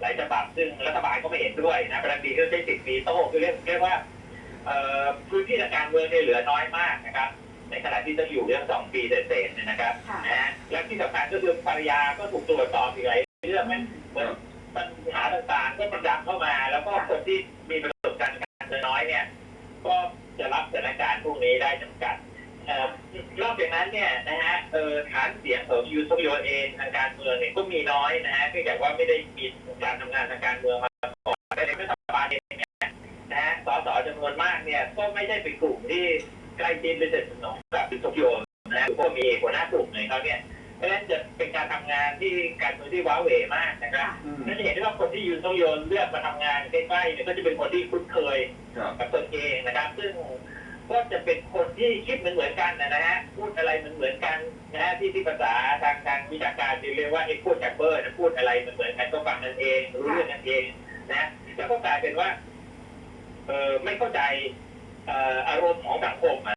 หลายฉบับซึ่งรัฐบาลก็ไม่เห็นด้วยนะประเด็นดีก็ใช้สิทธิ์วีโต้คือเรียกเรียกว่าเอ่อพื้นที่ทางการเมืองเนี่ยเหลือน้อยมากนะครับ ในขณะที่ต้องอยู่เรื่องสองปีเศษๆเนี่ยนะครับค่ะนะฮะและที่สำคัญก็คือภรรยาก็ถูกตรวจสอบอีกหลายเรื่องมันเหมือนปัญหาต่างๆ ก็ประดังเข้ามา แล้วก็คนที่มีประสบการณ์การเมืองน้อยเนี่ย ก็จะรับสถานการณ์พวกนี้ได้จำกัดเอ่อ นอกจากนั้นเนี่ยนะฮะเออฐานเสียงของยูทูบโยเองทางการเมืองเนี่ยก็มีน้อยนะฮะเนื่องจากว่าไม่ได้มีการทำงานทางการเมืองมาก่อนแต่ในรัฐบาลเองเนี่ยนะฮะสสจำนวนมากเนี่ยก็ไม่ได้เป็นกลุ่มที่ใกล้ชิดหรือสนิทสนมกับยูทูบโยนะฮะหรือว่ามีหัวหน้ากลุ่มในเขาเนี่ยเพราะฉะนั้นจะเป็นการทำงานที่การเมืองที่ว้าเหวมากนะครับอืมนั่นจะเห็นได้ว่าคนที่ยูทูบโยเลือกมาทำงานใกล้ๆเนี่ยก็จะเป็นคนที่คุ้นเคยครับกับตนเองนะครับ ซึ่ง ก็จะเป็นคนที่คิดเหมือนเหมือนๆกันนะฮะพูดอะไรเหมือนเหมือนๆกันนะฮะที่ที่ภาษาทางทางวิชาการจะเรียกว่าเอ็กโคแชมเบอร์นะพูดอะไรเหมือนเหมือนกันก็ฟังกันเองรู้เรื่องกันเองนะแล้วก็กลายเป็นว่าเออไม่เข้าใจอารมณ์ของสังคมอะ